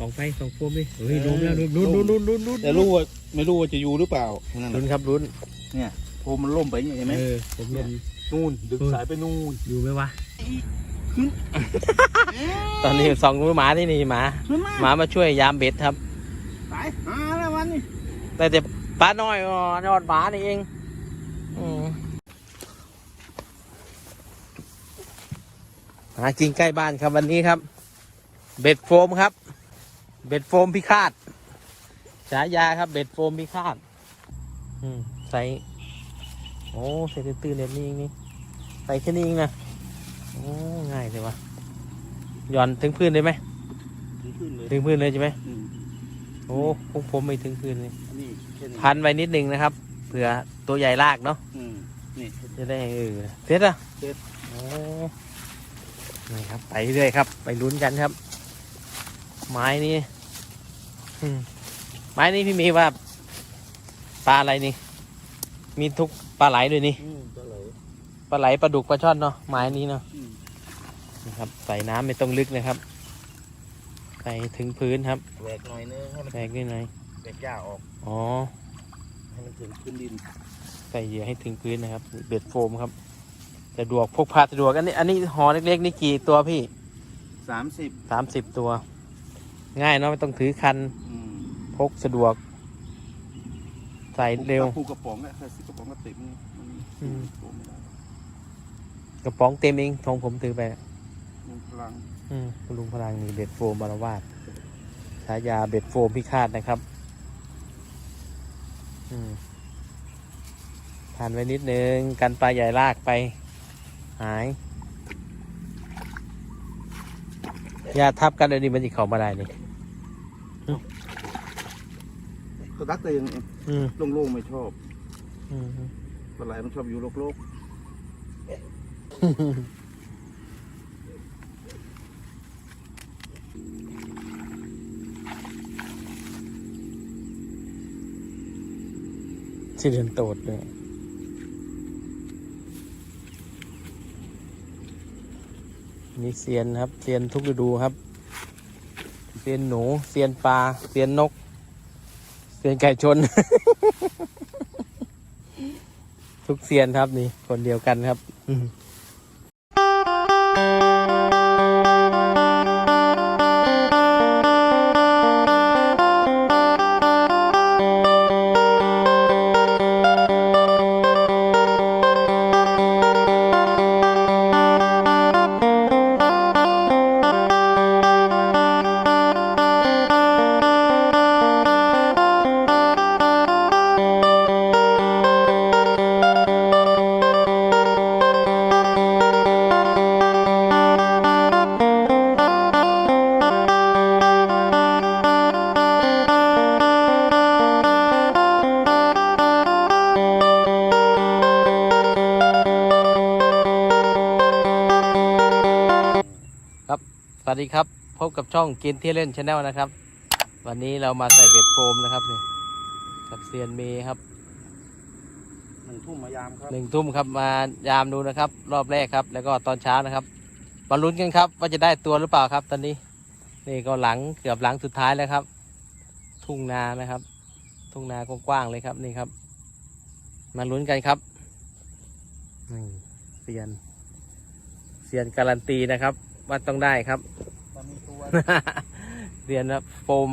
สองไฟสองโฟมดิเฮ้ยล้มแล้วลุ้นลุ้นลุ้นลุ้นลุ้นแต่รู้ว่าไม่รู้ว่าจะอยู่หรือเปล่านั่นลุ้นน่ะครับลุ้นโพมันล่มไปอย่างเงี้ยเห็นไหมเออผมลมนู่นดึงเออสายไปนู่นอยู่ไหมวะตอนนี้สองมือหมาที่นี่หมาขึ้นมาหมามาช่วยยามเบ็ดครับสายหาแล้ววันนี้แต่แต่ปลาน้อยอ่อนยอดหมานี่เองอืมหากินใกล้บ้านครับวันนี้ครับ เบ็ดโฟมครับ เบ็ดโฟมพิฆาตฉายาครับเบ็ดโฟมพิฆาตอืมใส่โอ้ใส่ตื้นๆแบบนี้เองนี่ใส่แค่นี้เองนะโอ้ง่ายเลยวะหย่อนถึงพื้นเลยไหมขึ้นเลยถึงพื้นเลยใช่ไหมอืมโอ้พวกผมไม่ถึงพื้นเลยอันนี้แค่นี้พันไว้นิดนึงนะครับเผื่อตัวใหญ่ลากเนาะอืมนี่ จะได้เออเสร็จอะเสร็จ โอ้นี่ครับไปเรื่อยครับ ไปลุ้นกันครับ ไม้นี้อืม ไม้นี้พี่มีว่าปลาอะไรนี่ มีทุกปลาไหลด้วยนี่อืมก็เลยปลาไหลปลาดุกปลาช่อนเนาะไม้นี้เนาะอืมนะครับ ใส่น้ำไม่ต้องลึกนะครับ ใส่ถึงพื้นครับแหวกหน่อยนึงให้มันแบกนิดหน่อยแหวกหญ้าออกอ๋อให้มันถึงพื้นดิน ใส่เหยื่อให้ถึงพื้นนะครับ เบ็ดโฟมครับสะดวกพกพาสะดวกอันนี้ อันนี้ห่อเล็กๆนี่กี่ตัวพี่สามสิบสามสิบตัว ง่ายเนาะไม่ต้องถือคันอืม พกสะดวก ใส่เร็วผูกกระป๋องเนี่ยใส่กระป๋องกระติกนี่มันอืมโผล่ไม่ได้กระป๋องเต็มเองทองผมถือไปมันพลังอืมคุณลุงพลังมีเบ็ดโฟมบารวาดฉายาเบ็ดโฟมพิฆาตนะครับ อืมทานไว้นิดนึง กันปลาใหญ่ลากไป หาย อย่าทับกันเลยนี่มันจะเข้ามาได้นี่ก็ ดักแต่ยังเองอืมโล่งๆไม่ชอบอืมปลาไหลมันชอบอยู่โลกชื่อเดือนโตดเลยนี่เซียนครับเซียนทุกฤดูครับเซียนหนูเซียนปลาเซียนนก เซียนไก่ชน ทุกเซียนครับนี่ คนเดียวกันครับ วัสดีครับ พบกับช่องกินที่เล่นชาแนลนะครับ วันนี้เรามาใส่เบ็ดโฟมนะครับนี่กับเซียนเมย์ครับๆหนึ่งทุ่มมายามครับหนึ่งทุ่มครับมายามดูนะครับ รอบแรกครับ แล้วก็ตอนเช้านะครับมาลุ้นกันครับ ว่าจะได้ตัวหรือเปล่าครับ ตอนนี้ นี่ก็หลังเกือบหลังสุดท้ายแล้วครับ ทุ่งนานะครับ ทุ่งนากว้างๆเลยครับนี่ครับ มาลุ้นกันครับนี่เซียนเซียนการันตีนะครับ ว่าต้องได้ครับตอนนี้ตัวเรียนครับโฟม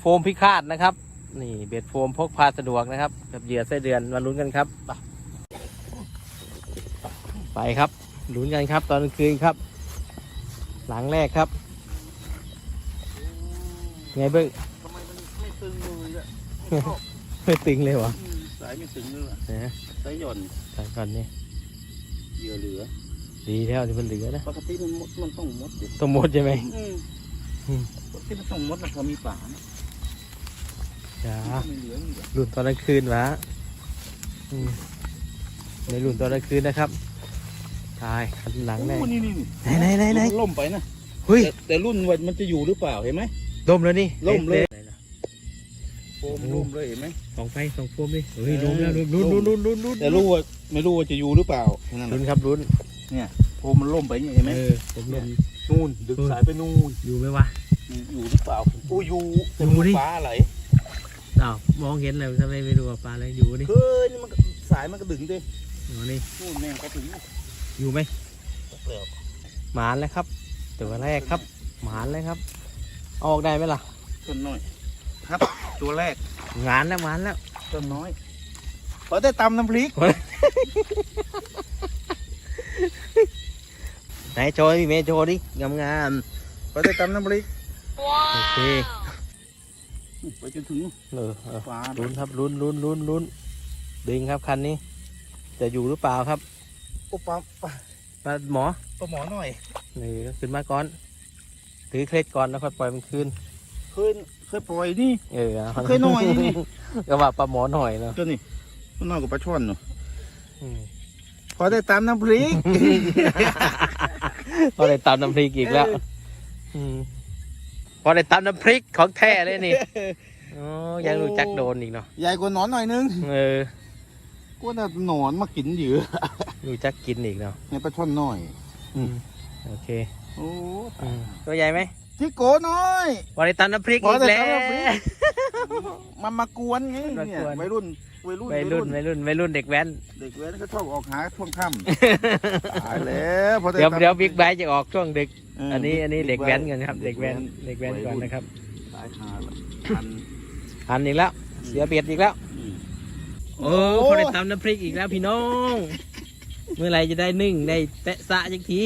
โฟมพิฆาตนะครับ นี่เบ็ดโฟมพกพาสะดวกนะครับ กับเหยื่อไส้เดือนมาลุ้นกันครับ ไปไปครับลุ้นกันครับ ตอนกลางคืนครับ หลังแรกครับ ไงเบิ้งทำไมมันไม่ตึงเลยอะไม่ตึงเลยวะอืมสายไม่ตึงเลยอะนะสายหย่อนใส่ก่อนนี่เหยื่อเหลือ ดีแล้วที่มันเหลือนะปกติมันมดมันต้องมดดิต้องหมดใช่ไหมอืมอืมปกติมันต้องมดนะพอมีป่านะจ้าไม่เหลือนี่หรอรุ่นตอนกลางคืนวะอืมในรุ่นตอนกลางคืนนะครับตายคันหลังแน่โอ้นี่นี่นี่ไหนไหนไหนไหนมันล่มไปนะเฮ้ยแต่แต่รุ่นวันมันจะอยู่หรือเปล่าเห็นไหม ล่มแล้วนี่ล่มเลย ไหนล่ะโฟมล่มเลยเห็นไหม สองไฟสองโฟมนี่เฮ้ยเออล้มแล้วลุ้นล่ลุ้นมลุ้นลุ้นลุ้นแต่รู้ว่าไม่รู้ว่าจะอยู่หรือเปล่านั่นลุ้นน่ะครับลุ้น โฟมมันล่มไปอย่างเงี้ยเห็นไหมเออผมลมนู่นดึงสายไปนู่นอยู่ไหมวะอือยู่หรือเปล่าโอ้อยู่อยู่ดิ ฟ้าไหลอ้าวมองเห็นเลยทำไมไม่รู้ว่าปลาอะไรอยู่นี่เฮ้ยนี่มันก็สายมันก็ดึงดิอ๋อนี่นู่นแม่งก็ถึงอยู่ไหมเปล่าหมานแล้วครับตัวแรกครับ หมานเลยครับเอาออกได้ไหมล่ะต้นน้อยครับ ตัวแรกหมานแล้วหมานแล้ว ต้นน้อยพอได้ตำน้ำพริก ไหนโชว์พี่เมย์โชว์ดิงามงามพอได้ตำน้ำพริกๆโอเคไปจนถึงเออเออฟ้าลุ้นครับลุ้นลุ้นลุ้นลุ้นดึงครับคันนี้ จะอยู่หรือเปล่าครับโอ้ปลาปลาปลาหมอปลาหมอหน่อยนี่ขึ้นมาก่อนถือเคล็ดก่อนแล้วค่อยปล่อยมันคืนเคยเคยปล่อยนี่ เอออาเคยหน่อยนี่ก็ว่าปลาหมอหน่อยเนาะตัวนี้มันน้อยกว่าปลาช่อนเนาะอืมพอได้ตำน้ำพริก พอได้ตำน้ำพริกอีกแล้วมพอได้ตำน้ำพริกของแท้เลยนี่อ๋อยังรู้จักโดนอีกเนาะใหญ่กว่าหนอนหน่อยนึงเออกูน่ะหนอนมากินเหยื่อรู้จักกินอีกเนาะในปลาช่อนน้อยอืมโอเคโอ้อืมตัวใหญ่ไหมที่โกน้อยพอได้ตำน้ำพริกพออีกได้แล้วตำน้ำพริก มันมากวนไงมากวนเนี่ยวัยรุ่นวัยรุ่นวัยรุ่นวัยรุ่นวัยรุ่นเด็กแว้น เด็กเว้นก็ชอบออกหาช่วงค่ำ ตายแล้วพอเดี๋ยวตำเดี๋ยวบิ๊กไบค์จะออกช่วงดึก เอันนี้อันนี้เด็กแว้นกันครับ เด็เด็กกแว้แว้นนเด็กแว้นก่อนนะครับตายหาละพันหันอีกแล้ว เสียเบียดอีกแล้ว อืมโอ้ พอได้ตำน้ำพริกอีกแล้วพี่น้อง เมื่อไหรจะได้นึ่งได้แตะสะจักที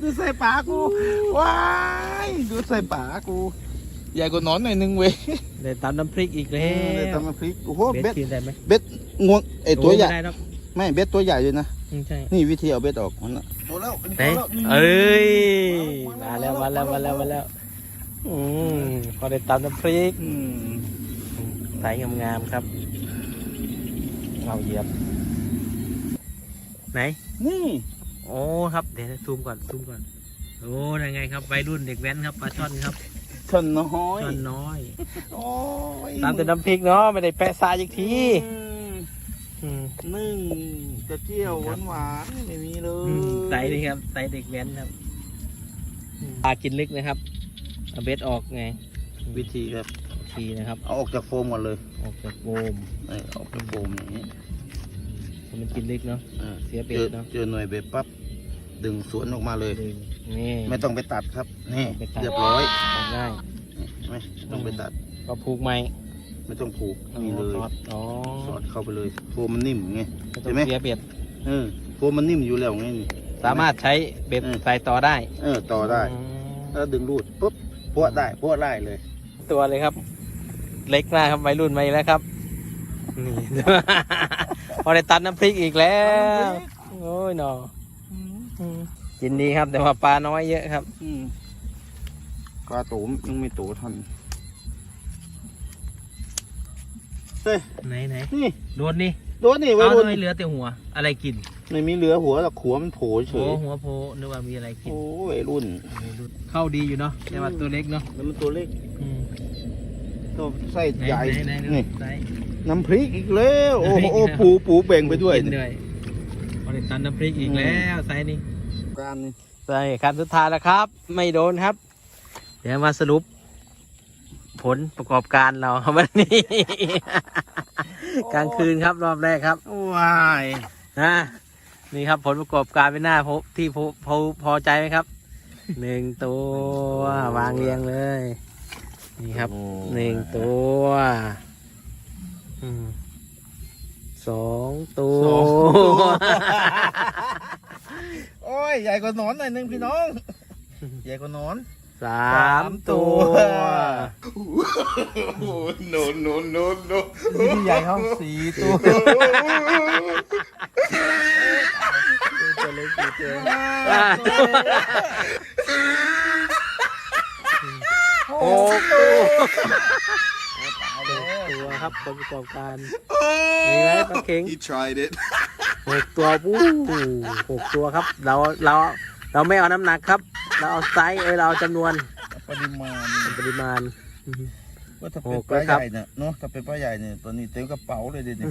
ดูใส่ปากกูว้ายดูใส่ปากกู ใหญ่กว่าหนอนหน่อยนึงเว้ยได้ตำน้ำพริกอีกแล้เดี๋ยววทำน้ำพริกโอ้โหเบ็ดเบ็ดกินได้ไหมเบ็ดงวงไอตัวใหญ่โไม่ได้หรอกไม่เบ็ดตัวใหญ่เลยนะ อืมใช่นี่วิธีเอาเบ็ดออกมันน่ะโตแล้วอันนี้ไหนโตแล้วนี่เอ้ยมาแล้วมาแล้วมาแล้วมาแล้วอืมพอได้ตำน้ำพริกอืมใสงามๆครับเอาเหยียบไหน นี่โอ้ครับเดี๋ยวซูมก่อนซูมก่อนโอ้ยังไงครับวัยรุ่นเด็กแว้นครับปลาช่อนครับ ชนน้อยช่อนน้อยโอ้ยตามแต่น้ำพริกเนาะไม่ได้แปะซาอีกทีอืมอืมนึ่งกระเจียวหวานหวานๆไม่มีเลอืยมใสดีครับใสเด็กแว้นครับปลากินลึกนะครับเอาเบ็ดออกไงวิธีครับทีนะครับเอาออกจากโฟมก่อนเลยออกจากโฟมเออออกจากโฟมอย่างนี้มันกินลึกเนาะออเสียเบ็ดจอเนอะเจอหน่วยเบ็ดปั๊บดึงสวนออกมาเลย ดึง นี่ ไม่ต้องไปตัดครับ นี่ไม่ต้องไปตัด เรียบร้อยออกง่ายนี่ไม่ต้องไปตัด ก็ผูกไหมไม่ต้องผูกนี่เลยสอดอ๋อสอดเข้าไปเลยโฟมมันนิ่มไง ไม่ต้เห็องนไหม เสียเบ็ด เออโฟมมันนิ่มอยู่แล้วไงนี่ สามารถใช้เบ็ดเออใส่ต่อได้เออต่อได้ อืมถ้าดึงรูดปุ๊บพวดได้พวดได้เลย ตัวเลยครับ เล็กมากครับวัยรุ่นมาอีกแล้วครับ นี่ พอได้ตัดน้ำพริกอีกแล้ว โอ้ยหนออืม กินดีครับ แต่ว่าปลาน้อยเยอะครับอืมปลาโตมยังไม่โตทันไหนไหนนี่โดนนี่โดนนี่ไว้เอารุ่ทำนไมเหลือแต่หัว อะไรกินไม่มีเหลือหัวแต่ขัวมันโผล่เฉโอ้ยหัวโพนึกว่ามีอะไรกินโอ้ยรุ่นเข้าดีอยู่เนาะแต่ว่าตัวเล็กเนาะแล้วมันตัวเล็กอืมตัวไส้ไหนใหญ่ไหนไหนไหนนี่ไหน น้ำพริกอีกแล้ว โอ้โหไหนโอ้ปูปูแบ่งไปด้วย กินด้วยพอได้ตัดน้ำพริกอีกแล้วไซส์นี้ การนี่ใช่คันสุดท้ายแล้วครับ ไม่โดนครับ เดี๋ยวมาสรุป ผลประกอบการเราวันนี้ กลางคืนครับรอบแรกครับว้ายนะนี่ครับผลประกอบการเป็นหน้าพบที่พอพอพอใจไหมครับหนึ่งตัววางเรียงเลย นี่ครับโอ้หนึ่งตัวอืมสองตัวสองตัวโอ้ย ใหญ่กว่าหนอนหน่อยนึงพี่น้อง ใหญ่กว่าหนอน สามตัวโนโนโนโนพี่ใหญ่เขาสี่ตัวตัวเล็กสี่ตัวหกตัวตัวครับผลประกอบการมีไหมปลาเข็ง He tried it. หกตัวปู้หกตัวครับ เราเราเราไม่เอาน้ำหนักครับ เราเอาไซส์เอ้ยเราเอาจำนวนปริมาณปริมาณ ว่าถ้าโอ้เป็นปก็ลาครับใหญ่เนี่ยเนาะถ้าเป็นปลาใหญ่เนี่ยตัวนี้เต็มกระเป๋าเลยเด็ดเนี่ย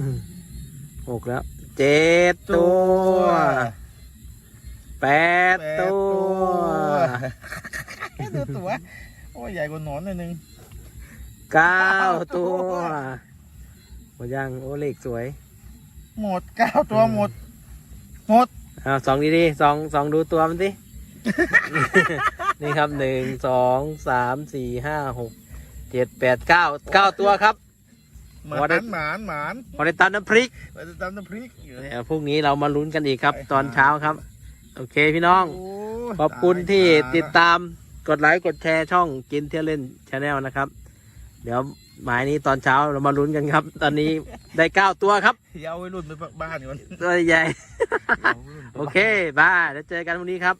หกแล้วเจ็ดตัวแปดแปดตัวตัวดูตัวโอ้ยใหญ่กว่าหนอนหน่อยนึงเก้าตัวตัวหมดยังโอ้เลขสวย หมดเก้าตัวหมด หมดอ้าวสองดีๆสองสองดูตัวมันสิ นี่ครับหนึ่งสองสามสี่ห้าหกเจ็ดแปดเก้าเก้าตัวครับหหมามดเลยนหมานหมานพอได้ตามน้ำพริกไปตามน้ำพริกอยู่เดี๋ยวพรุ่งนี้เรามาลุ้นกันอีกครับไปตอนเช้าครับ โอเคพี่น้อง โยขอบคุณที่ตายติดตามกดไลค์กดแชร์ช่องกินเที่ยวเล่นชาแนลนะครับ เดี๋ยวหมายนี้ตอนเช้าเรามาลุ้นกันครับ ตอนนี้ได้เก้าตัวครับอย่าเอาไว้รุ่นไปบ้านก่อนตัวใหญ่อย่าาไว้รุ่นไปโอเคบายแล้วเจอกันวันนี้ครับ